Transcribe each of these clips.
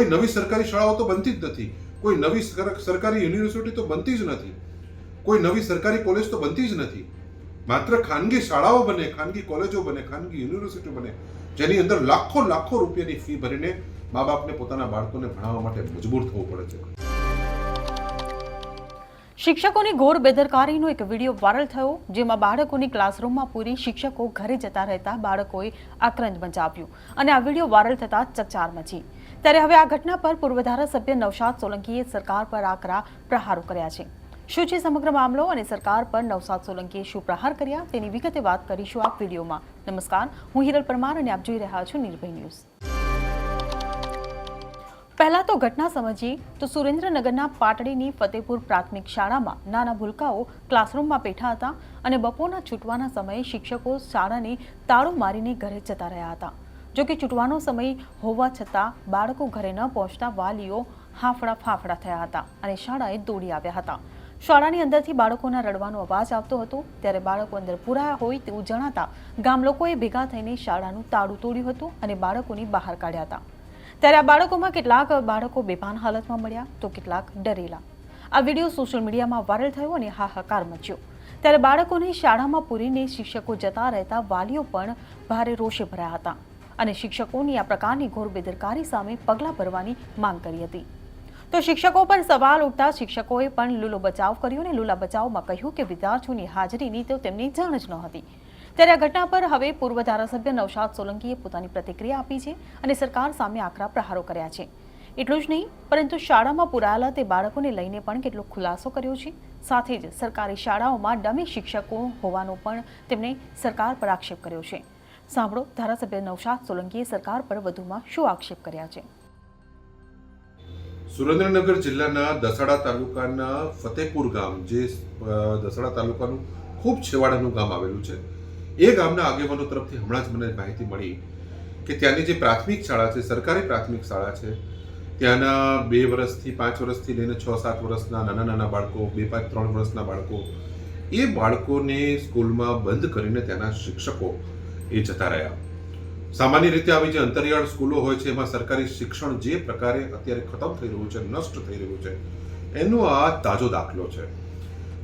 નવી સરકારી શાળાઓ તો બનતી જ નથી. કોઈ નવી સર- સરકારી યુનિવર્સિટી તો બનતી જ નથી. કોઈ નવી સરકારી કોલેજ તો બનતી જ નથી. માત્ર ખાનગી શાળાઓ બને, ખાનગી કોલેજો બને, ખાનગી યુનિવર્સિટી બને, જેની અંદર લાખો લાખો રૂપિયાની ફી ભરીને મા બાપને પોતાના બાળકોને ભણાવવા માટે મજબૂર થવું પડે છે. શિક્ષકોની ઘોર બેદરકારીનો એક વીડિયો વાયરલ થયો, જેમાં બાળકોની ક્લાસરૂમમાં પૂરી શિક્ષકો ઘરે જતા રહેતા બાળકોએ આક્રંદ મચાવ્યું. અને આ વીડિયો વાયરલ થતા ચકચાર મચી. ત્યારે હવે આ ઘટના પર પૂર્વ ધારાસભ્ય નવસાદ સોલંકીએ સરકાર પર આકરા પ્રહારો કર્યા છે. શું છે સમગ્ર મામલો અને સરકાર પર નવસાદ સોલંકીએ શું પ્રહાર કર્યા? તેની વિગતે વાત કરીશું આ વિડીયોમાં. નમસ્કાર, હું હિરલ પરમાર અને આપ જોઈ રહ્યા છો નિર્ભય ન્યૂઝ. પહેલા તો ઘટના સમજીએ તો સુરેન્દ્રનગરના પાટડીની ફતેપુર પ્રાથમિક શાળામાં નાના ભૂલકાઓ ક્લાસરૂમમાં બેઠા હતા અને બપોરના છૂટવાના સમયે શિક્ષકો શાળાને તાળું મારીને ઘરે જતા રહ્યા હતા. જો કે છૂટવાનો સમય હોવા છતાં બાળકો ઘરે ન પહોંચતા વાલીઓ હાફડા ફાફડા થયા હતા અને શાળાએ દોડી આવ્યા હતા. શાળાની અંદરથી બાળકોના રડવાનો અવાજ આવતો હતો. ત્યારે બાળકો અંદર પુરાયા હોય તેવું જણાતા ગામ લોકોએ ભેગા થઈને શાળાનું તાળું તોડ્યું હતું અને બાળકોને બહાર કાઢ્યા હતા. ત્યારે આ બાળકોમાં કેટલાક બાળકો બેભાન હાલતમાં મળ્યા તો કેટલાક ડરેલા. આ વીડિયો સોશિયલ મીડિયામાં વાયરલ થયો અને હાહાકાર મચ્યો. ત્યારે બાળકોને શાળામાં પૂરીને શિક્ષકો જતા રહેતા વાલીઓ પણ ભારે રોષે ભર્યા હતા. અને શિક્ષકોની આ પ્રકારની ઘોર બેદરકારી સામે પગલાં ભરવાની માંગ કરી હતી. તો શિક્ષકો પર સવાલ ઉઠતા શિક્ષકોએ પણ લૂલો બચાવ કર્યો અને લૂલા બચાવમાં કહ્યું કે વિદ્યાર્થીઓની હાજરીની તો તેમની જાણ જ ન હતી. ત્યારે આ ઘટના પર હવે પૂર્વ ધારાસભ્ય નવશાદ સોલંકીએ પોતાની પ્રતિક્રિયા આપી છે અને સરકાર સામે આકરા પ્રહારો કર્યા છે. એટલું જ નહીં, પરંતુ શાળામાં પુરાયેલા તે બાળકોને લઈને પણ કેટલો ખુલાસો કર્યો છે. સાથે જ સરકારી શાળાઓમાં ડમી શિક્ષકો હોવાનો પણ તેમણે સરકાર પર આક્ષેપ કર્યો છે. સાંભળો, ધારાસભ્ય નવશાદ સોલંકીએ સરકાર પર વધુમાં શું આક્ષેપ કર્યા છે? સુરેન્દ્રનગર જિલ્લાના દસાડા તાલુકાના ફતેપુર ગામ, જે દસાડા તાલુકાનું ખૂબ છેવાડાનું ગામ આવેલું છે, એ ગામના આગેવાનો તરફથી હમણાં જ મને માહિતી મળી કે ત્યાંની જે પ્રાથમિક શાળા છે, સરકારી પ્રાથમિક શાળા છે, ત્યાંના બે વર્ષથી, પાંચ વર્ષથી લઈને છ, સાત વર્ષના નાના નાના બાળકો, બે, પાંચ, ત્રણ વર્ષના બાળકો, એ બાળકોને સ્કૂલમાં બંધ કરીને ત્યાંના શિક્ષકો એ જતા રહ્યા. સામાન્ય રીતે આવી જે અંતરિયાળ સ્કૂલો હોય છે, એમાં સરકારી શિક્ષણ જે પ્રકારે અત્યારે ખતમ થઈ રહ્યું છે, નષ્ટ થઈ રહ્યું છે, એનો આ તાજો દાખલો છે.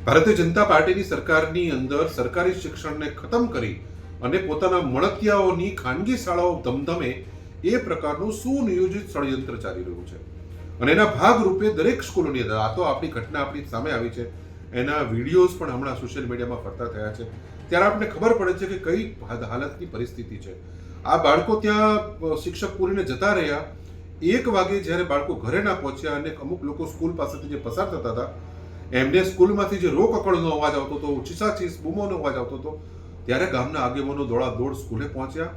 ભારતીય જનતા પાર્ટીની સરકારની અંદર સરકારી શિક્ષણને ખતમ કરી અને પોતાના મળતિયાઓની ખાનગી શાળાઓ ધમધમે એ પ્રકારનું સુનિયોજિત ષડયંત્ર ચાલી રહ્યું છે. અને એના ભાગરૂપે દરેક સ્કૂલોની અંદર, આ તો આપણી ઘટના આપણી સામે આવી છે. એના વિડીયોઝ પણ હમણાં સોશિયલ મીડિયામાં ફરતા થયા છે. ત્યારે આપણને ખબર પડે છે કે કઈ હાલતની પરિસ્થિતિ છે. આ બાળકો ત્યાં શિક્ષક પૂરીને જતા રહ્યા. એક વાગે જ્યારે બાળકો ઘરે ના પહોંચ્યા અને અમુક લોકો સ્કૂલ પાસેથી જે પસાર થતા હતા, એમને સ્કૂલમાંથી જે રોક અકળનો અવાજ આવતો હતો ચીસાચીસ બૂમોનો અવાજ આવતો હતો, ત્યારે ગામના આગેવાનો દોડા દોડ સ્કૂલે પહોંચ્યા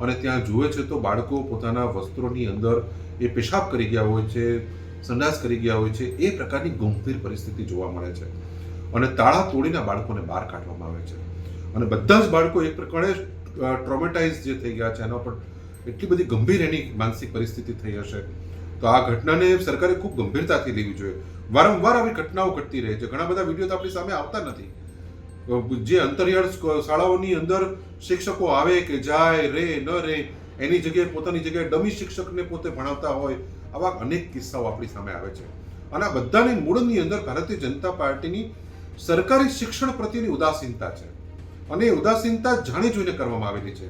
અને ત્યાં જુએ છે તો બાળકો પોતાના વસ્ત્રોની અંદર એ પેશાબ કરી ગયા હોય છે, સંડાસ કરી ગયા હોય છે, એ પ્રકારની ગંભીર પરિસ્થિતિ જોવા મળે છે. અને તાળા તોડીને બાળકોને બહાર કાઢવામાં આવે છે. અને બધા જ બાળકો એક પ્રકારે ટ્રોમેટાઇઝ જે થઈ ગયા છે, એના પર એટલી બધી ગંભીર એની માનસિક પરિસ્થિતિ થઈ હશે. તો આ ઘટનાને સરકારે ખૂબ ગંભીરતાથી લેવી જોઈએ. વારંવાર આવી ઘટનાઓ ઘટતી રહે છે. ઘણા બધા વીડિયો તો આપણી સામે આવતા નથી. જે અંતરિયાળ શાળાઓની અંદર શિક્ષકો આવે કે જાય રે, ન રે, એની જગ્યાએ પોતાની જગ્યાએ ડમી શિક્ષકને પોતે ભણાવતા હોય, આવા અનેક કિસ્સાઓ આપણી સામે આવે છે. અને આ બધાની મૂળની અંદર ભારતીય જનતા પાર્ટીની સરકારી શિક્ષણ પ્રત્યેની ઉદાસીનતા છે. અને ઉદાસીનતા જાણી જોઈને કરવામાં આવેલી છે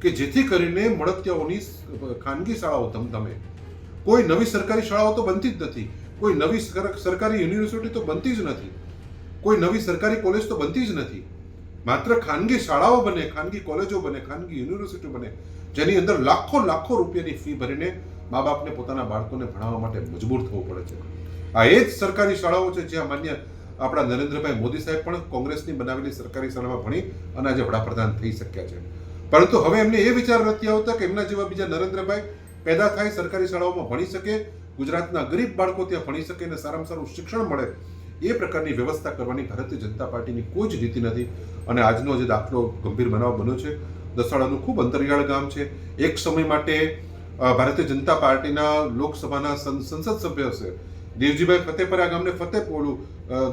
કે જેથી કરીને મળતિયાઓની ખાનગી શાળાઓ ધમધમે કોઈ નવી સરકારી શાળાઓ તો બનતી જ નથી. કોઈ નવી સર- સરકારી યુનિવર્સિટી તો બનતી જ નથી. કોઈ નવી સરકારી કોલેજ તો બનતી જ નથી. માત્ર ખાનગી શાળાઓ બને, ખાનગી કોલેજો બને, ખાનગી યુનિવર્સિટી બને, જેની અંદર લાખો લાખો રૂપિયાની ફી ભરીને મા બાપને પોતાના બાળકોને ભણાવવા માટે મજબૂર થવું પડે છે. આ એ જ સરકારી શાળાઓ છે જ્યાં માન્ય આપણા નરેન્દ્રભાઈ મોદી સાહેબ પણ કોંગ્રેસની બનાવેલી સરકારી શાળામાં ભણી અને આજે વડાપ્રધાન થઈ શક્યા છે. પરંતુ હવે એમને એ વિચાર નથી આવતા કે એમના જેવા બીજા નરેન્દ્રભાઈ પેદા થાય, સરકારી શાળાઓમાં ભણી શકે, ગુજરાતના ગરીબ બાળકો ત્યાં ભણી શકે અને સારામાં સારું શિક્ષણ મળે, એ પ્રકારની વ્યવસ્થા કરવાની ભારતીય જનતા પાર્ટીની કોઈ જ નીતિ નથી. અને આજનો જે દાખલો ગંભીર બનાવ બન્યો છે, દસાડાનું ખૂબ અંતરિયાળ ગામ છે. એક સમય માટે ભારતીય જનતા પાર્ટીના લોકસભાના સંસદ સભ્ય છે દેવજીભાઈ ફતેપરા ગામને ફતેપોલું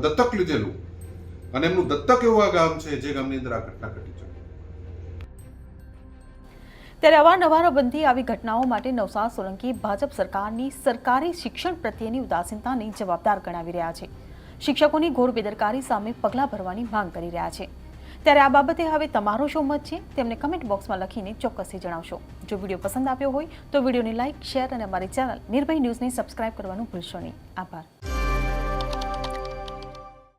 દત્તક લીધેલું. અને એમનું દત્તક એવું આ ગામ છે જે ગામની અંદર આ ઘટના ઘટી છે. ત્યારે અવારનવાર બનતી આવી ઘટનાઓ માટે નવસાર સોલંકી ભાજપ સરકારની સરકારી શિક્ષણ પ્રત્યેની ઉદાસીનતાને જવાબદાર ગણાવી રહ્યા છે. શિક્ષકોની ઘોર બેદરકારી સામે પગલાં ભરવાની માંગ કરી રહ્યા છે. ત્યારે આ બાબતે હવે તમારો શું મત છે? તેમને કમેન્ટ બોક્સમાં લખીને ચોક્કસથી જણાવશો. જો વીડિયો પસંદ આવ્યો હોય તો વિડીયોને લાઇક શેર અને અમારી ચેનલ નિર્ભય ન્યૂઝને સબસ્ક્રાઇબ કરવાનું ભૂલશો નહીં. આભાર.